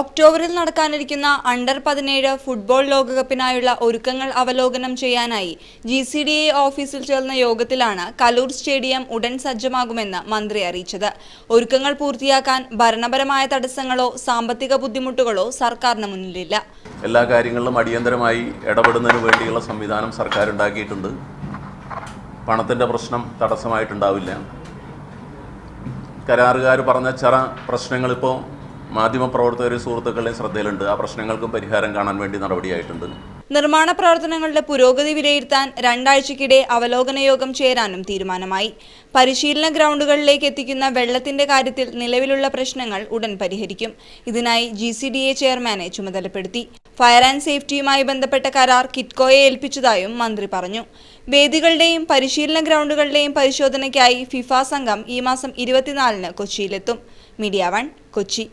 ഒക്ടോബറിൽ നടക്കാനിരിക്കുന്ന അണ്ടർ പതിനേഴ് ഫുട്ബോൾ ലോകകപ്പിനായുള്ള ഒരുക്കങ്ങൾ അവലോകനം ചെയ്യാനായി ജി സി ഡി എ ഓഫീസിൽ ചേർന്ന യോഗത്തിലാണ് കലൂർ സ്റ്റേഡിയം ഉടൻ സജ്ജമാകുമെന്ന് മന്ത്രി അറിയിച്ചത്. ഒരുക്കങ്ങൾ പൂർത്തിയാക്കാൻ ഭരണപരമായ തടസ്സങ്ങളോ സാമ്പത്തിക ബുദ്ധിമുട്ടുകളോ സർക്കാരിന് മുന്നിലില്ല. എല്ലാ കാര്യങ്ങളിലും അടിയന്തരമായി ഇടപെടുന്നതിന് വേണ്ടിയുള്ള സംവിധാനം സർക്കാർ ഉണ്ടാക്കിയിട്ടുണ്ട് പണത്തിന്റെ പ്രശ്നം തടസ്സമായിട്ടുണ്ടാവില്ല. കരാറുകാർ പറഞ്ഞ ചില പ്രശ്നങ്ങളിപ്പോൾ മാധ്യമപ്രവർത്തകർ സുഹൃത്തുക്കളുടെയും ശ്രദ്ധയിലുണ്ട്. ആ പ്രശ്നങ്ങൾക്കും പരിഹാരം കാണാൻ വേണ്ടി നടപടിയായിട്ടുണ്ട്. നിർമ്മാണ പ്രവർത്തനങ്ങളുടെ പുരോഗതി വിലയിരുത്താൻ രണ്ടാഴ്ചക്കിടെ അവലോകന യോഗം ചേരാനും തീരുമാനമായി. പരിശീലന ഗ്രൗണ്ടുകളിലേക്ക് എത്തിക്കുന്ന വെള്ളത്തിന്റെ കാര്യത്തിൽ നിലവിലുള്ള പ്രശ്നങ്ങൾ ഉടൻ പരിഹരിക്കും. ഇതിനായി ജി സി ഡി എ ചെയർമാനെ ചുമതലപ്പെടുത്തി. ഫയർ ആൻഡ് സേഫ്റ്റിയുമായി ബന്ധപ്പെട്ട കരാർ കിറ്റ്കോയെ ഏൽപ്പിച്ചതായും മന്ത്രി പറഞ്ഞു. വേദികളുടെയും പരിശീലന ഗ്രൗണ്ടുകളുടെയും പരിശോധനയ്ക്കായി ഫിഫ സംഘം ഈ മാസം ഇരുപത്തിനാലിന് കൊച്ചിയിലെത്തും. Media One Kochi.